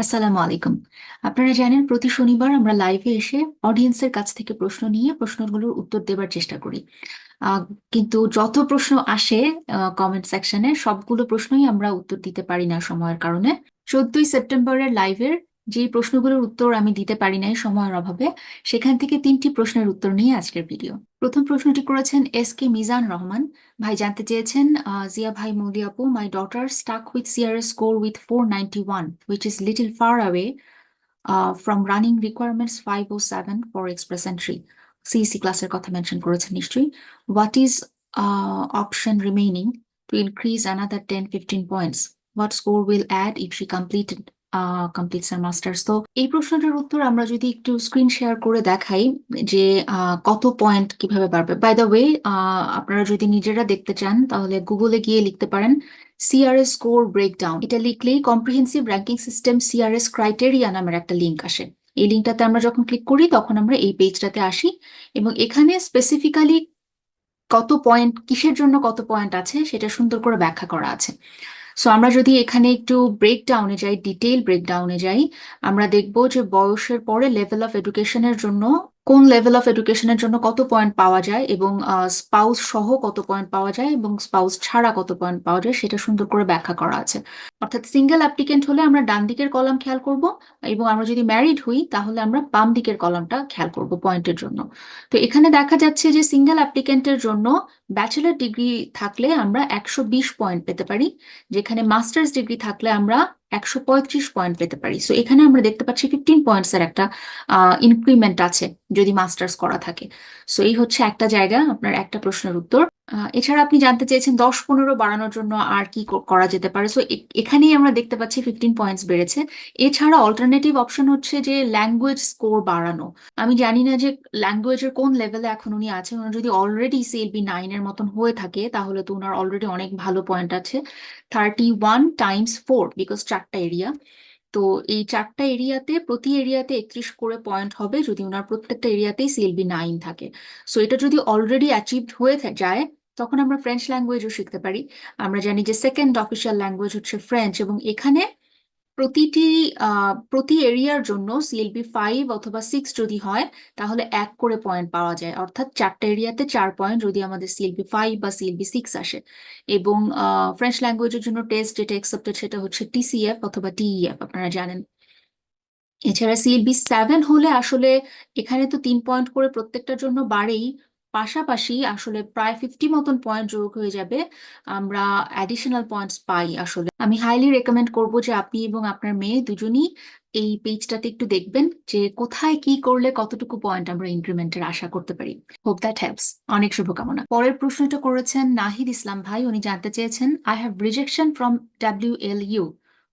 আসসালামু আলাইকুম। আপনারা জানেন, প্রতি শনিবার আমরা লাইভে এসে অডিয়েন্সের কাছ থেকে প্রশ্ন নিয়ে প্রশ্নগুলোর উত্তর দেবার চেষ্টা করি। কিন্তু যত প্রশ্ন আসে কমেন্ট সেকশনে সবগুলো প্রশ্নই আমরা উত্তর দিতে পারি না সময়ের কারণে। চোদ্দই সেপ্টেম্বরের লাইভের যে প্রশ্নগুলোর উত্তর আমি দিতে পারি নাই সময়ের অভাবে, সেখান থেকে তিনটি প্রশ্নের উত্তর নিয়ে আজকের ভিডিও। প্রথম প্রশ্নটি করেছেন এস কে মিজান রহমান। ভাই, জানতে চেয়েছেন জিয়া ভাই, মৌলি আপু my daughter stuck with CRS score with four ninety one which is little far away from running requirements five o seven for express entry CEC ক্লাসের কথা মেনশন করেছেন নিশ্চয়ই। What is option remaining to increase another ten fifteen points what score will add if she completed completes her masters তো এই প্রশ্নটার উত্তর আমরা যদি একটু স্ক্রিন শেয়ার করে দেখাই যে কত পয়েন্ট কীভাবে বাড়বে। বাই দ্য ওয়ে আপনারা যদি নিজেরা দেখতে চান, তাহলে গুগলে গিয়ে লিখতে পারেন সিআরএস স্কোর ব্রেকডাউন এটা লিখলেই comprehensive ranking system CRS criteria নামের একটা লিঙ্ক আসে। এই লিঙ্কটাতে আমরা যখন ক্লিক করি, তখন আমরা এই পেজটাতে আসি এবং এখানে স্পেসিফিক্যালি কত পয়েন্ট কিসের জন্য কত পয়েন্ট আছে, সেটা সুন্দর করে ব্যাখ্যা করা আছে। সো আমরা যদি এখানে একটু ব্রেকডাউনে যাই ডিটেইল ব্রেকডাউনে যাই, আমরা দেখব যে বয়সের পরে লেভেল অফ এডুকেশনের জন্য কোন লেভেল অফ এডুকেশনের জন্য কত পয়েন্ট পাওয়া যায় এবং স্পাউস সহ কত পয়েন্ট পাওয়া যায় এবং স্পাউস ছাড়া কত পয়েন্ট পাওয়া যায় সেটা সুন্দর করে ব্যাখ্যা করা আছে। অর্থাৎ সিঙ্গেল অ্যাপ্লিকেন্ট হলে আমরা ডান দিকের কলাম খেয়াল করব এবং আমরা যদি ম্যারিড হই তাহলে আমরা বাম দিকের কলামটা খেয়াল করব পয়েন্টের জন্য। তো এখানে দেখা যাচ্ছে যে সিঙ্গেল অ্যাপ্লিকেন্টের জন্য ব্যাচেলর ডিগ্রি থাকলে আমরা একশো বিশ পয়েন্ট পেতে পারি, যেখানে মাস্টার্স ডিগ্রি থাকলে আমরা একশো পঁয়ত্রিশ পয়েন্ট পেতে পারি। সো এখানে আমরা দেখতে পাচ্ছি ফিফটিন পয়েন্টস এর একটা ইনক্রিমেন্ট আছে যদি মাস্টার্স করা থাকে। সো এই হচ্ছে একটা জায়গা, আপনার একটা প্রশ্নের উত্তর। এছাড়া আপনি জানতে চেয়েছেন দশ পনেরো বাড়ানোর জন্য আর কি করা যেতে পারে। সো এখানেই আমরা দেখতে পাচ্ছি ফিফটিন পয়েন্টস বেড়েছে। এছাড়া অল্টারনেটিভ অপশন হচ্ছে যে ল্যাঙ্গুয়েজ স্কোর বাড়ানো। আমি জানি না যে ল্যাঙ্গুয়েজের কোন লেভেলে এখন উনি আছেন। ওনার যদি অলরেডি সিএলবি নাইন এর মতন হয়ে থাকে, তাহলে তো ওনার অলরেডি অনেক ভালো পয়েন্ট আছে। Thirty one times four because চারটা এরিয়া তো এই চারটা এরিয়াতে, প্রতি এরিয়াতে একত্রিশ করে পয়েন্ট হবে যদি ওনার প্রত্যেকটা এরিয়াতেই সিএলবি নাইন থাকে। সো এটা যদি অলরেডি অ্যাচিভড হয়ে যায় তখন আমরা ফ্রেঞ্চ ল্যাঙ্গুয়েজও শিখতে পারি। আমরা জানি যে সেকেন্ড অফিসিয়াল ল্যাঙ্গুয়েজ হচ্ছে ফ্রেঞ্চ এবং এখানে প্রতিটি প্রতি এরিয়ার জন্য সিএলবি ফাইভ অথবা সিক্স যদি হয়, তাহলে এক করে পয়েন্ট পাওয়া যায়। অর্থাৎ চারটা এরিয়াতে চার পয়েন্ট যদি আমাদের সিএলবি ফাইভ বা সিএলবি সিক্স আসে। এবং ফ্রেঞ্চ ল্যাঙ্গুয়েজের জন্য টেস্ট যেটা একসেপ্টেড সেটা হচ্ছে টিসিএফ অথবা টিইএফ আপনারা জানেন। এছাড়া সিএলবি সেভেন হলে আসলে এখানে তো তিন পয়েন্ট করে প্রত্যেকটার জন্য বাড়েই। পাশাপাশি আসলে প্রায় ফিফটি মতন পয়েন্ট যোগ হয়ে যাবে, আমরা অ্যাডিশনাল পয়েন্টস পাই আসলে। আমি হাইলি রেকমেন্ড করব যে আপনি এবং আপনার মেয়ে দুজনই এই পেজটাতে একটু দেখবেন যে কোথায় কি করলে কতটুকু পয়েন্ট আমরা ইনক্রিমেন্টের আশা করতে পারি। হোপ দ্যাট হেল্পস অনেক শুভকামনা। পরের প্রশ্নটা করেছেন নাহিদ ইসলাম ভাই। উনি জানতে চেয়েছেন I have rejection from W L U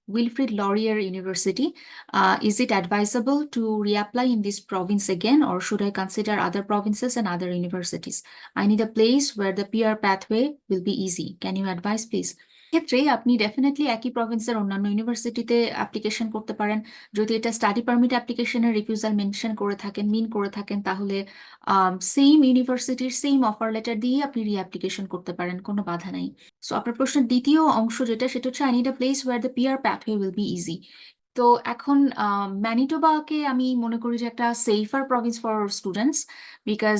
Wilfrid Laurier University. Uh, is it advisable to reapply in this province again, or should I consider other provinces and other universities? I need a place where the PR pathway will be easy. Can you advise, please? ক্ষেত্রে আপনি definitely একই প্রভিন্সের অন্যান্য ইউনিভার্সিটিতে application করতে পারেন। যদি এটা study permit অ্যাপ্লিকেশনের রিফিউজাল মেনশন করে থাকেন মিন করে থাকেন, তাহলে সেম ইউনিভার্সিটির সেম অফার লেটার দিয়ে আপনি রিঅ্যাপ্লিকেশন করতে পারেন, কোনো বাধা নাই। সো আপনার প্রশ্নের দ্বিতীয় অংশ যেটা, সেটা হচ্ছে I need a place where the peer pathway will be easy তো এখন ম্যানিটোবাকে আমি মনে করি যে একটা safer province for students because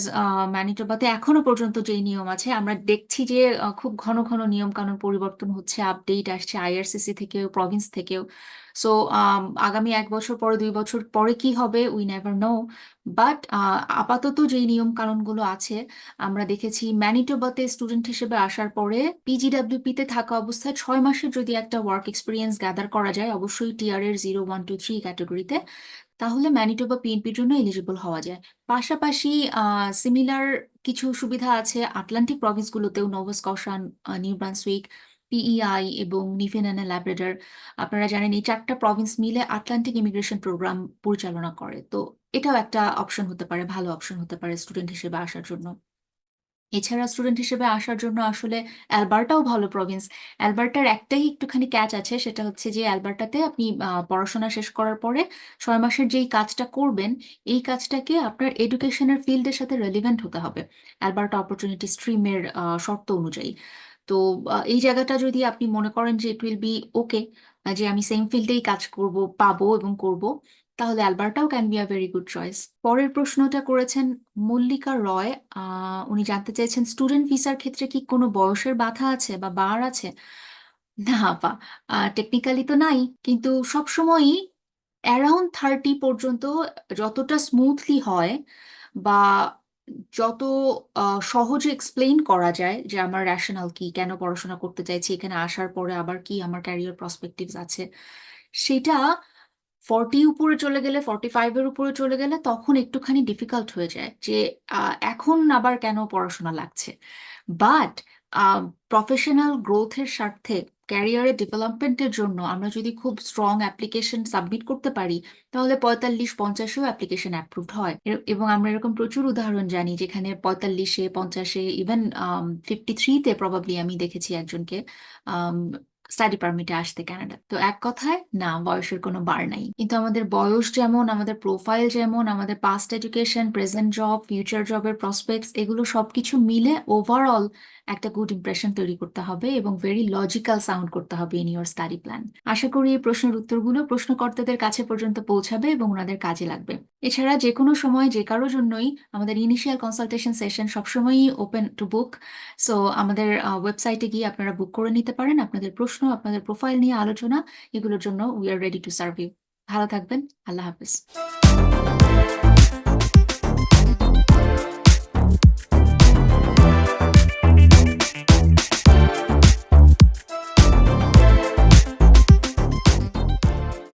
ম্যানিটোবাতে এখনও পর্যন্ত যে নিয়ম আছে, আমরা দেখছি যে খুব ঘন ঘন নিয়ম কানুন পরিবর্তন হচ্ছে আপডেট আসছে আইআরসিসি থেকেও প্রভিন্স থেকেও। সো আগামী এক বছর পরে, দুই বছর পরে কি হবে? উই নেভার নো বাট আপাতত যেই নিয়ম কানুনগুলো আছে, আমরা দেখেছি ম্যানিটোবাতে স্টুডেন্ট হিসেবে আসার পরে পিজিডাব্লিউপি তে থাকা অবস্থায় ছয় মাসের যদি একটা ওয়ার্ক এক্সপিরিয়েন্স গ্যাদার করা যায়, অবশ্যই টিআর এর জিরো ওয়ান টু থ্রি ক্যাটাগরিতে তাহলে ম্যানিটোবা পিএনপির জন্য এলিজিবল হওয়া যায়। পাশাপাশি সিমিলার কিছু সুবিধা আছে Atlantic প্রভিন্সগুলোতেও Nova Scotia New Brunswick PEI এবং নিফেনানা ল্যাব্রেডর আপনারা জানেন এই চারটা প্রভিন্স মিলে আটলান্টিক ইমিগ্রেশন প্রোগ্রাম পরিচালনা করে। তো এটাও একটা অপশন হতে পারে, ভালো অপশন হতে পারে স্টুডেন্ট হিসেবে আসার জন্য। এছাড়া স্টুডেন্ট হিসেবে আসার জন্য আসলে অ্যালবার্টাও ভালো প্রভিন্স অ্যালবার্টার একটাই একটুখানি ক্যাচ আছে, সেটা হচ্ছে যে অ্যালবার্টাতে আপনি পড়াশোনা শেষ করার পরে ছয় মাসের যেই কাজটা করবেন, এই কাজটাকে আপনার এডুকেশনের ফিল্ডের সাথে রেলিভেন্ট হতে হবে। অ্যালবার্টা অপরচুনিটি স্ট্রিমের শর্ত অনুযায়ী। তো এই জায়গাটা যদি আপনি মনে করেন যে ইট উইল বি ওকে যে আমি সেম ফিল্ডেই কাজ করব, পাবো এবং করব, তাহলে অ্যালবার্টাও can be a very good choice পরের প্রশ্নটা করেছেন মল্লিকা রয় উনি জানতে চাইছেন স্টুডেন্ট ভিসার ক্ষেত্রে কি কোনো বয়সের বাধা আছে বা বার আছে? না আপা টেকনিক্যালি তো নাই, কিন্তু সবসময়ই অ্যারাউন্ড থার্টি পর্যন্ত যতটা স্মুথলি হয় বা যত সহজে এক্সপ্লেইন করা যায় যে আমার র্যাশনাল কি, কেন পড়াশোনা করতে চাইছি, এখানে আসার পরে আবার কি আমার ক্যারিয়ার প্রসপেক্টিভস আছে, সেটা ফর্টি উপরে চলে গেলে ফর্টি ফাইভের উপরে চলে গেলে তখন একটুখানি ডিফিকাল্ট হয়ে যায় যে এখন আবার কেন পড়াশোনা লাগছে? বাট প্রফেশনাল গ্রোথের স্বার্থে ক্যারিয়ারে ডেভেলপমেন্টের জন্য আমরা যদি খুব স্ট্রং অ্যাপ্লিকেশন সাবমিট করতে পারি, তাহলে পঁয়তাল্লিশ পঞ্চাশেও অ্যাপ্লিকেশন অ্যাপ্রুভড হয়। এবং আমরা এরকম প্রচুর উদাহরণ জানি যেখানে পঁয়তাল্লিশে, পঞ্চাশে ইভেন ফিফটি থ্রিতে প্রবাবলি আমি দেখেছি একজনকে স্টাডি পারমিটে আসতে কানাডা তো এক কথায়, না, বয়সের কোনো বার নাই। কিন্তু আমাদের বয়স যেমন, আমাদের প্রোফাইল যেমন, আমাদের past education present job future জবের প্রসপেক্টস এগুলো সবকিছু মিলে ওভারঅল একটা গুড ইমপ্রেশন তৈরি করতে হবে এবং ভেরি লজিক্যাল সাউন্ড করতে হবে ইন ইউর স্টাডি প্ল্যান আশা করি এই প্রশ্নের উত্তরগুলো প্রশ্নকর্তাদের কাছে পর্যন্ত পৌঁছাবে এবং ওনাদের কাজে লাগবে। এছাড়া যে কোনো সময়, যে কারোর জন্যই আমাদের ইনিশিয়াল কনসালটেশন সেশন সবসময়ই ওপেন টু বুক সো আমাদের ওয়েবসাইটে গিয়ে আপনারা বুক করে নিতে পারেন। আপনাদের প্রশ্ন, আপনাদের প্রোফাইল নিয়ে আলোচনা, এগুলোর জন্য we are ready to serve you ভালো থাকবেন, আল্লাহ হাফিজ।